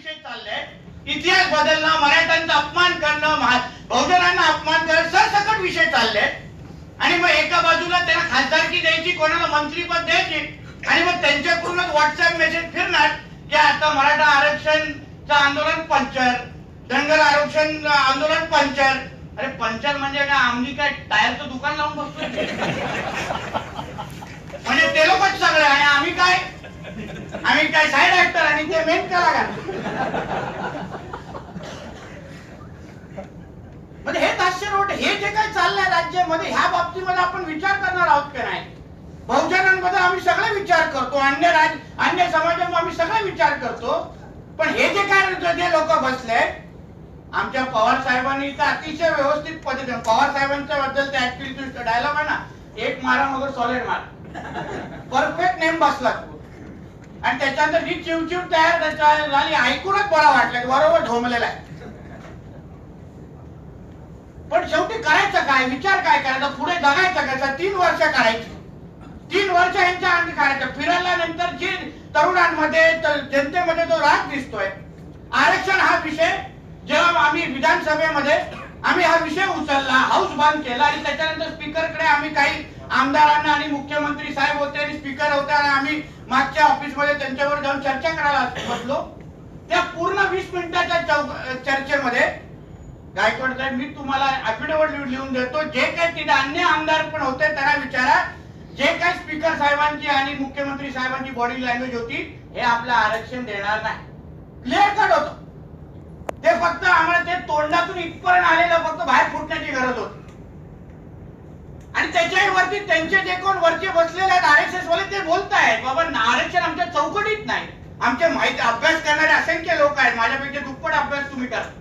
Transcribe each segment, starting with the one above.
विषय चालले इतिहास बदलणं मराठ्यांचा अपमान करणं बहुजनांना अपमान करणं सरसकट विषय चालले आणि मग एका बाजूला त्यांना खासदारकी द्यायची कोणाला मंत्रीपद द्यायची आणि मग त्यांच्याकडूनच व्हॉट्सअप मेसेज फिरणार की आता मराठा आरक्षणचं आंदोलन पंचर धनगर आरक्षण आंदोलन पंचर. अरे पंचर म्हणजे काय? आम्ही काय टायरचं दुकान लावून बसतोय? म्हणजे ते लोकच सगळे आणि आम्ही काय साईड ऍक्टर आणि ते मेन कलाकार म्हणजे हे हे जे काही चाललंय राज्यामध्ये ह्या बाबतीमध्ये आपण विचार करणार आहोत का नाही? बहुजनांबद्दल आम्ही सगळे विचार करतो अन्य राज अन्य समाजामध्ये आम्ही सगळे विचार करतो. पण हे जे काय जे लोक बसले आमच्या पवार साहेबांनी तर अतिशय व्यवस्थित पद्धतीने पवार साहेबांच्या बद्दल ते ऍक्च्युली डायलॉग आहे ना एक मारा मगर सॉलिड मार. परफेक्ट नेम बसला. तू आणि त्याच्यानंतर जी चिवचिव तयार त्याच्या झाली ऐकूनच बरा वाटलं बरोबर ढोमलेला आहे. पण शेवटी करायचं काय? विचार काय करायचा? पुढे जगायचं कसं? तीन वर्ष करायची. तीन वर्ष यांच्या आम्ही करायचं. फिरायला नंतर जे तरुणांमध्ये जनतेमध्ये जो राग दिसतोय. आरक्षण हा विषय जेव्हा आम्ही विधानसभेमध्ये आम्ही हा विषय उचलला हाऊस बांध केला आणि त्याच्यानंतर स्पीकरकडे आम्ही काही आमदारांना आणि मुख्यमंत्री साहेब होते आणि स्पीकर होते आणि आम्ही मागच्या ऑफिसमध्ये त्यांच्यावर जाऊन चर्चा करायला बसलो. त्या पूर्ण वीस मिनिटाच्या चर्चेमध्ये गायकवाड साहेब मी तुम्हाला अफिडेव्हिट लिहून देतो. जे काही तिथे अन्य आमदार पण होते त्यांना विचारा. जे काही स्पीकर साहेबांची आणि मुख्यमंत्री साहेबांची बॉडी लँग्वेज होती हे आपलं आरक्षण देणार नाही. क्लिअर कट होत. ते फक्त आम्हाला ते तोंडातून इथपर्यंत आलेलं फक्त बाहेर फुटण्याची गरज होती. आणि त्याच्याही वरती त्यांचे जे कोण वरचे बसलेले आहेत आर एस एस वाले ते बोलतायत बाबा आरक्षण आमच्या चौकटीत नाही. आमचे माहिती अभ्यास करणारे असंख्य लोक आहेत. माझ्यापेक्षा दुप्पट अभ्यास तुम्ही करा.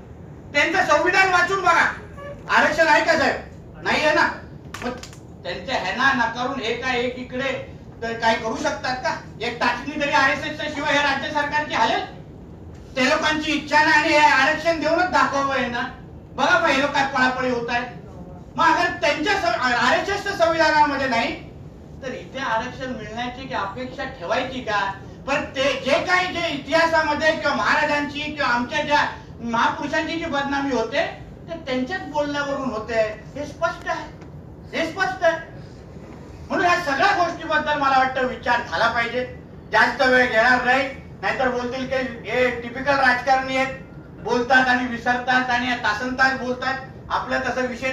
त्यांचं संविधान वाचून बघा. आरक्षण आहे का साहेब? नाही आहे ना. मग त्यांच्या ह्याना नाकारून हे काय एक इकडे तर काय करू शकतात का? एक टाचणी तरी आर एस शिवाय हे राज्य सरकारची हालेल? ते लोकांची इच्छा नाही आणि हे आरक्षण देऊनच दाखवावं आहे ना. बघा बा हे लोक काय पळापळी होत आहे मग अगर त्यांच्या आर एस एसच्या संविधानामध्ये नाही तर इथे आरक्षण मिळण्याची की अपेक्षा ठेवायची का? पण ते जे काही जे इतिहासामध्ये किंवा महाराजांची किंवा आमच्या ज्या महापुरुषांची जी बदनामी होते ते त्यांच्याच बोलण्यावरून होते. हे स्पष्ट आहे. हे स्पष्ट आहे. म्हणून या सगळ्या गोष्टीबद्दल मला वाटतं विचार झाला पाहिजे. जास्त वेळ घेणार नाही. नाहीतर बोलतील की हे टिपिकल राजकारणी आहेत. बोलतात आणि विसरतात आणि तासन तास बोलतात. आपला तसा विषय